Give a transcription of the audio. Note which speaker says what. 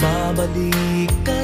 Speaker 1: Babalik ka